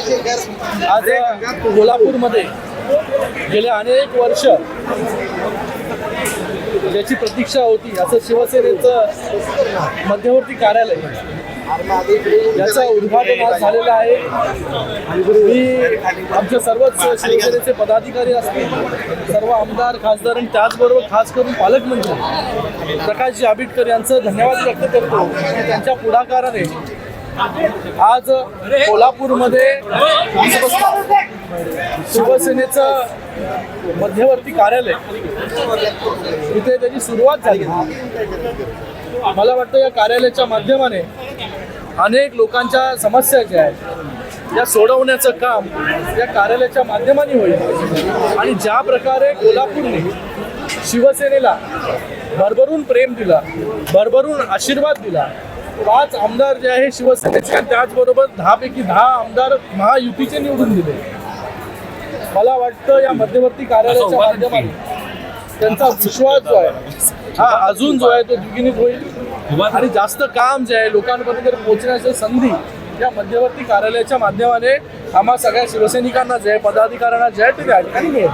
आज कोल्हापूरमध्ये गेले अनेक वर्ष ज्याची प्रतीक्षा होती असं शिवसेनेचं मध्यवर्ती कार्यालय याचं उद्घाटन आज झालेलं आहे. मी आमचे सर्वच शिवसेनेचे पदाधिकारी असतील सर्व आमदार खासदार आणि त्याचबरोबर खास करून पालकमंत्री प्रकाशजी आंबेडकर यांचं धन्यवाद व्यक्त करतो. त्यांच्या पुढाकाराने आज कोल्हापूरमध्ये शिवसेनेचं मध्यवर्ती कार्यालय. तिथे त्याची सुरुवात झाली. मला वाटतं या कार्यालयाच्या माध्यमाने अनेक लोकांच्या समस्या ज्या आहेत या सोडवण्याचं काम या कार्यालयाच्या माध्यमाने होईल. आणि ज्या प्रकारे कोल्हापूरने शिवसेनेला भरभरून प्रेम दिला भरभरून आशीर्वाद दिला पाच आमदार जे आहे शिवसेनेचे त्याचबरोबर दहापैकी दहा आमदार महायुतीचे निवडून दिले. मला वाटतं या मध्यवर्ती कार्यालयाच्या माध्यमाने त्यांचा विश्वास जो आहे हा अजून जो आहे तो द्विगुणित होईल. आणि जास्त काम जे आहे लोकांपर्यंत पोहोचण्याची संधी या मध्यवर्ती कार्यालयाच्या माध्यमाने आम्हा सगळ्या शिवसैनिकांना जे आहे पदाधिकाऱ्यांना जे आहे ते त्या ठिकाणी मिळेल.